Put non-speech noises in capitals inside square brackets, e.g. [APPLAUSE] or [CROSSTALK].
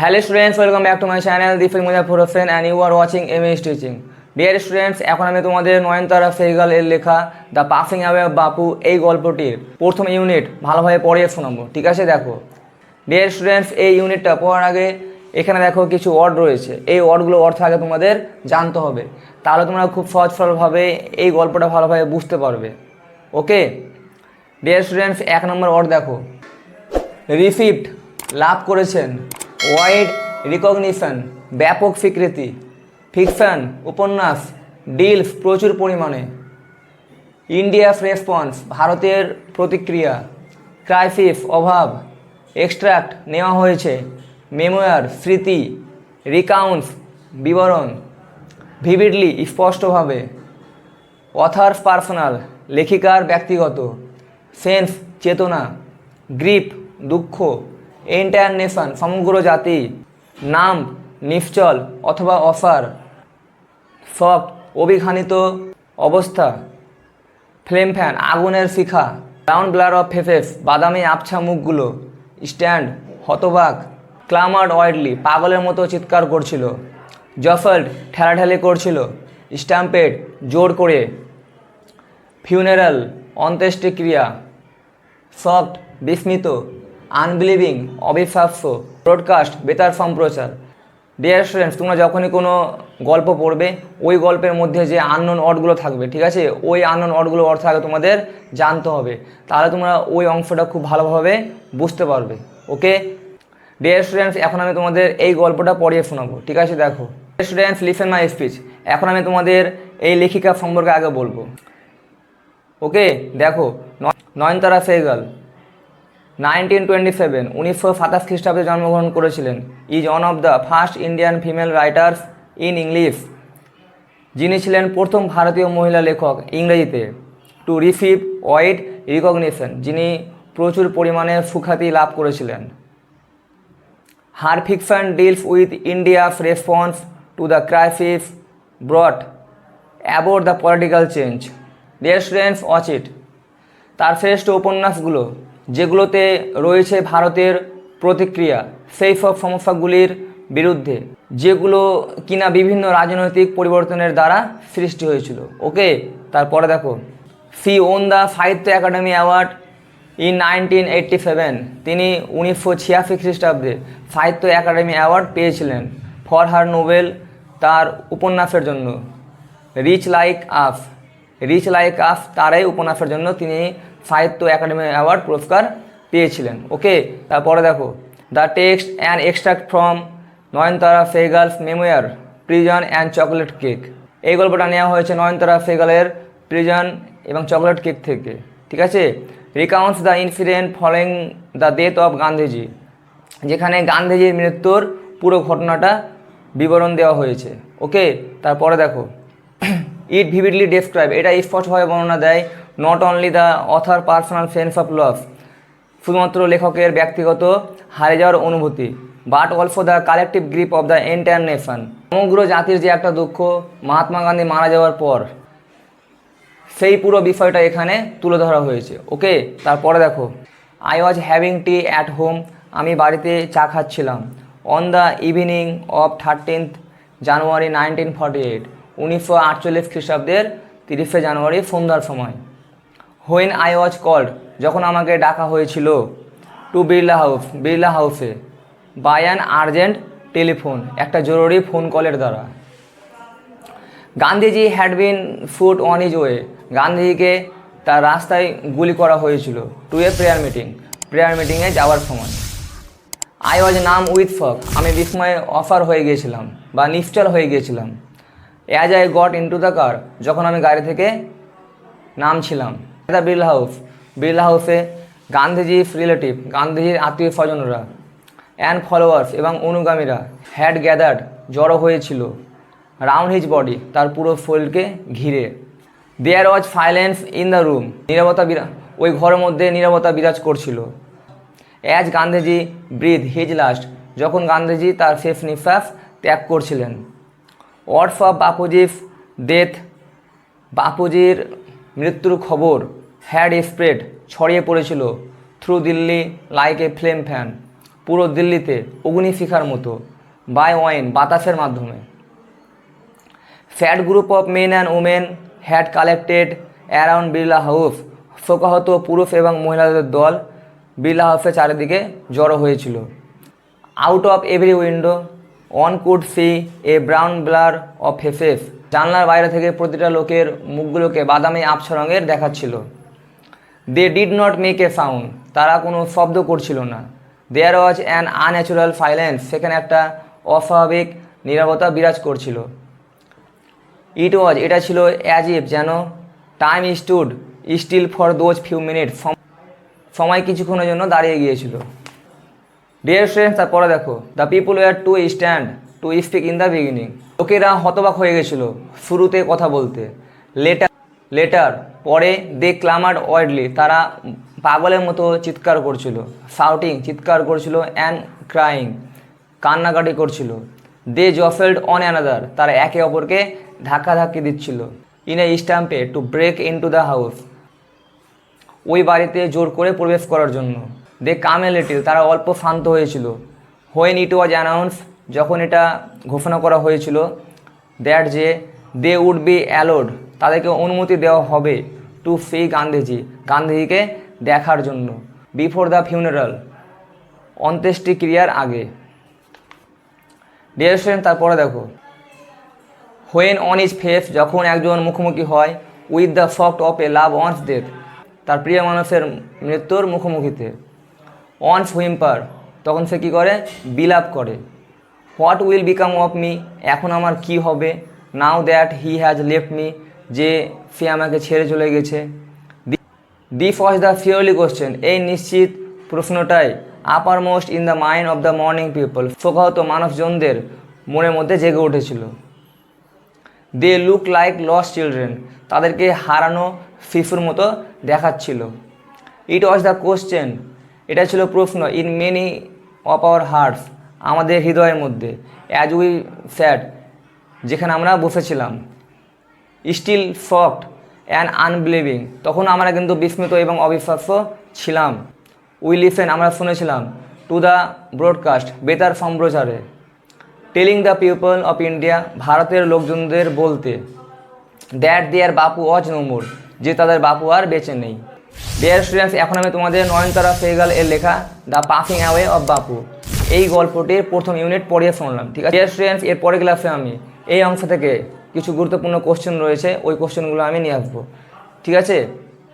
Hello students welcome back to my channel Deepak Muzaffar Hossain and you are watching M S teaching dear students এখন আমি তোমাদের নয়নতারা সেগাল এর লেখা the passing away of বাপু এই গল্পটির প্রথম ইউনিট ভালোভাবে পড়িয়ে শোনাবো, ঠিক আছে? দেখো। ডিয়ার স্টুডেন্টস এই ইউনিটটা পড়ার আগে এখানে দেখো কিছু ওয়ার্ড রয়েছে। এই ওয়ার্ডগুলো অর্থ আগে তোমাদের জানতে হবে। তাহলে তোমরা খুব সহজ সরলভাবে এই গল্পটা ভালোভাবে বুঝতে পারবে। ওকে ডিয়ার স্টুডেন্টস এক নম্বর ওয়ার্ড দেখো। রিসিপ্ট লাভ করেছেন। ওয়াইড রিকগনিশন, ব্যাপক স্বীকৃতি, ফিকশন, উপন্যাস, ডিলস প্রচুর পরিমাণে। ইন্ডিয়াস রেসপন্স, ভারতের প্রতিক্রিয়া, ক্রাইসিস, অভাব, এক্সট্রাক্ট নেওয়া হয়েছে, মেমোয়ার, স্মৃতি, রিকাউন্টস, বিবরণ, ভিভিডলি, স্পষ্টভাবে। অথার্স পার্সোনাল, লেখিকার ব্যক্তিগত, সেন্স, চেতনা, গ্রিপ, দুঃখ ইন্টারনেশন সমগ্র জাতি, নাম, নিশ্চল অথবা অসার শক অভিঘানিত অবস্থা। ফ্লেম ফ্যান, আগুনের শিখা ব্রাউন ব্লার অফ ফেফেস বাদামি আবছা মুখগুলো, স্ট্যান্ড, হতবাক, ক্লামার্ড ওয়াইডলি, পাগলের মতো চিৎকার করছিল জফল্ড ঠেলাঠেলি করছিল, স্ট্যাম্পেড জোর করে, ফিউনারাল অন্ত্যেষ্টিক্রিয়া, সফট, বিস্মিত আনবিলিভিং, অবিশ্বাস্য, ব্রডকাস্ট, বেতার সম্প্রচার ডিয়ার স্টুডেন্টস তোমরা যখনই কোনো গল্প পড়বে, ওই গল্পের মধ্যে যে আননোন ওয়ার্ডগুলো থাকবে, ঠিক আছে? ওই আননোন ওয়ার্ডগুলো অর্থ আগে তোমাদের জানতে হবে। তাহলে তোমরা ওই অংশটা খুব ভালোভাবে বুঝতে পারবে। ওকে ডিয়ার স্টুডেন্টস এখন আমি তোমাদের এই গল্পটা পড়িয়ে শোনাবো, ঠিক আছে? দেখো। স্টুডেন্টস লিসেন মাই স্পিচ এখন আমি তোমাদের এই লেখিকা সম্পর্কে আগে বলব। ওকে দেখো, নয়- Nayantara Sahgal nineteen twenty seven, উনিশশো সাতাশ খ্রিস্টাব্দে জন্মগ্রহণ করেছিলেন। Is one of the first Indian female writers in English যিনি ছিলেন প্রথম ভারতীয় মহিলা লেখক ইংরেজিতে। টু রিসিভ ওয়াইড রিকগনিশন যিনি প্রচুর পরিমাণে সুখ্যাতি লাভ করেছিলেন। Her fiction deals with India's response to the crisis brought aboard the political change dear students watch it তার শ্রেষ্ঠ উপন্যাসগুলো যেগুলোতে রয়েছে ভারতের প্রতিক্রিয়া সেই সব সমস্যাগুলির বিরুদ্ধে, যেগুলো কিনা বিভিন্ন রাজনৈতিক পরিবর্তনের দ্বারা সৃষ্টি হয়েছিল। ওকে, তারপরে দেখো। She won the Sahitya Akademi award in nineteen eighty seven তিনি উনিশশো ছিয়াশি খ্রিস্টাব্দে সাহিত্য একাডেমি অ্যাওয়ার্ড পেয়েছিলেন ফর হার নোবেল তার উপন্যাসের জন্য। Rich like us rich like us তারাই উপন্যাসের জন্য তিনি সাহিত্য একাডেমি অ্যাওয়ার্ড পুরস্কার পেয়েছিলেন। ওকে, তারপরে দেখো, the text and extract from Nayantara Sahgal's memoir, prison and chocolate cake. এই গল্পটা নেওয়া হয়েছে নয়নতারা সেগালের প্রিজন এবং চকলেট কেক থেকে, ঠিক আছে? Recounts the incident following the death of Gandhiji, যেখানে গান্ধীজির মৃত্যুর পুরো ঘটনাটা বিবরণ দেওয়া হয়েছে। ওকে, তারপরে দেখো, [CLEARS THROAT] ইট ভিভিডলি ডেসক্রাইব, এটা স্পষ্টভাবে বর্ণনা দেয় not only the author personal sense of love শুধুমাত্র লেখকের ব্যক্তিগত হারে যাওয়ার অনুভূতি but also the collective grip of the entire nation সমগ্র জাতির যে একটা দুঃখ, মহাত্মা গান্ধী মারা যাওয়ার পর, সেই পুরো বিষয়টা এখানে তুলে ধরা হয়েছে। ওকে তারপরে দেখো I was having tea at home আমি বাড়িতে চা খাচ্ছিলাম। On the evening of thirteenth January nineteen forty eight উনিশশো আটচল্লিশ খ্রিস্টাব্দের তিরিশে জানুয়ারি সন্ধ্যার সময়। হোয়েন আই ওয়াজ কল্ড যখন আমাকে ডাকা হয়েছিল টু বিড়লা হাউস বিড়লা হাউসে বাই অ্যান আর্জেন্ট টেলিফোন একটা জরুরি ফোন কলের দ্বারা। Gandhiji had been foot on his way গান্ধীজিকে তার রাস্তায় গুলি করা হয়েছিল to a prayer meeting prayer মিটিংয়ে যাওয়ার সময়। আই ওয়াজ নাম উইথ ফক আমি বিস্ময়ে অফার হয়ে গিয়েছিলাম বা নিশ্চল হয়ে গিয়েছিলাম। As I got into the car যখন আমি গাড়ি থেকে নামছিলাম দ্য বিড়লা হাউস। বিড়লা হাউসে গান্ধীজি রিলেটিভ, গান্ধীজির আত্মীয় স্বজনরা অ্যান্ড ফলোয়ার্স এবং অনুগামীরা হ্যাড গ্যাদার্ড জড়ো হয়েছিল। রাউন্ড হিজ বডি তার পুরো শরীরকে ঘিরে। There was silence in the room নিরবতা ওই ঘরের মধ্যে নিরবতা বিরাজ করছিল। As Gandhiji breathe his last যখন গান্ধীজি তার শেষ নিঃশ্বাস ত্যাগ করছিলেন। ওয়ার্ডস অফ বাপুজির ডেথ বাপুজির মৃত্যুর খবর হ্যাড স্প্রেড ছড়িয়ে পড়েছিল through Delhi like a flame fan, পুরো দিল্লিতে অগ্নিশিখার মতো, বাই ওয়াইন বাতাসের মাধ্যমে। Fat group of men and women had collected around Birla house, শোকাহত পুরুষ এবং মহিলাদের দল বিড়লা হাউসের চারিদিকে জড়ো হয়েছিল। Out of every window on could see a brown blur of faces জানলার বাইরে থেকে প্রতিটা লোকের মুখগুলোকে বাদামি আবছা রঙের দেখাচ্ছিল। They did not make a sound তারা কোনো শব্দ করছিল না। There was an unnatural silence সেখানে একটা অস্বাভাবিক নিরাপত্তা বিরাজ করছিল। ইট ওয়াজ এটা ছিল অ্যাজ ইফ যেন time stood still for those few minutes সময় কিছুক্ষণের জন্য দাঁড়িয়ে গিয়েছিল। ডিয়ার স্টুডেন্টস তারপরে দেখো। The people were too stand to speak in the beginning লোকেরা হতবাক হয়ে গেছিল শুরুতে কথা বলতে। লেটার লেটার পরে দে ক্লামার ওয়াইডলি তারা পাগলের মতো চিৎকার করছিল শাউটিং চিৎকার করছিল অ্যান্ড ক্রাইং কান্নাকাটি করছিল। দে জফেল্ড অন অ্যানাদার তারা একে অপরকে ধাক্কাধাক্কি দিচ্ছিল। In a স্ট্যাম্পে to break into the house ওই বাড়িতে জোর করে প্রবেশ করার জন্য। দে কামে লিটিল তারা অল্প শান্ত হয়েছিল। হোয়েন ইট ওয়াজ অ্যানাউন্স যখন এটা ঘোষণা করা হয়েছিল দ্যাট যে দে উড বি অ্যালোড, তাদেরকে অনুমতি দেওয়া হবে টু সি গান্ধীজি, গান্ধীজিকে দেখার জন্য, বিফোর দ্য ফিউনারাল, অন্ত্যেষ্টিক্রিয়ার আগে। ডিয়ার স্টুডেন্ট তারপরে দেখো। হোয়েন অন ইজ ফেস যখন একজন মুখোমুখি হয় with the fact of a love one's death তার প্রিয় মানুষের মৃত্যুর মুখোমুখিতে অনস হুইম্পার তখন সে কী করে? বিলাপ করে। What will become of me এখন আমার কি হবে? Now that he has left me যে সে আমাকে ছেড়ে চলে গেছে। দিস ওয়াজ দ্য ফিওরলি কোশ্চেন এই নিশ্চিত প্রশ্নটাই uppermost in the mind of the mourning people শোকাহত মানুষজনদের মনের মধ্যে জেগে উঠেছিল। They look like lost children তাদেরকে হারানো শিশুর মতো দেখাচ্ছিল। ইট ওয়াজ দ্য কোশ্চেন এটা ছিল প্রশ্ন in many of our hearts আমাদের হৃদয়ের মধ্যে অ্যাজ উই স্যাড যেখানে আমরা বসেছিলাম স্টিল সফট অ্যান্ড আনবিলিভিং তখন আমরা কিন্তু বিস্মিত এবং অবিশ্বাস্য ছিলাম। উই লিসেন আমরা শুনেছিলাম টু দ্য ব্রডকাস্ট বেতার সম্প্রচারে telling the people of India ভারতের লোকজনদের বলতে that there Bapu was no more যে তাদের বাপু আর বেঁচে নেই। ডিয়ার স্টুডেন্টস এখন আমি তোমাদের নয়নতারা ফেগাল এর লেখা দ্য পাসিং অ্যাওয়ে অফ বাপু। এই গল্পটির প্রথম ইউনিট পড়িয়ে শুনলাম, ঠিক আছে? স্টুডেন্টস এর পরের ক্লাসে আমি এই অংশ থেকে কিছু গুরুত্বপূর্ণ কোশ্চেন রয়েছে, ওই কোশ্চেনগুলো আমি নিয়ে আসব, ঠিক আছে?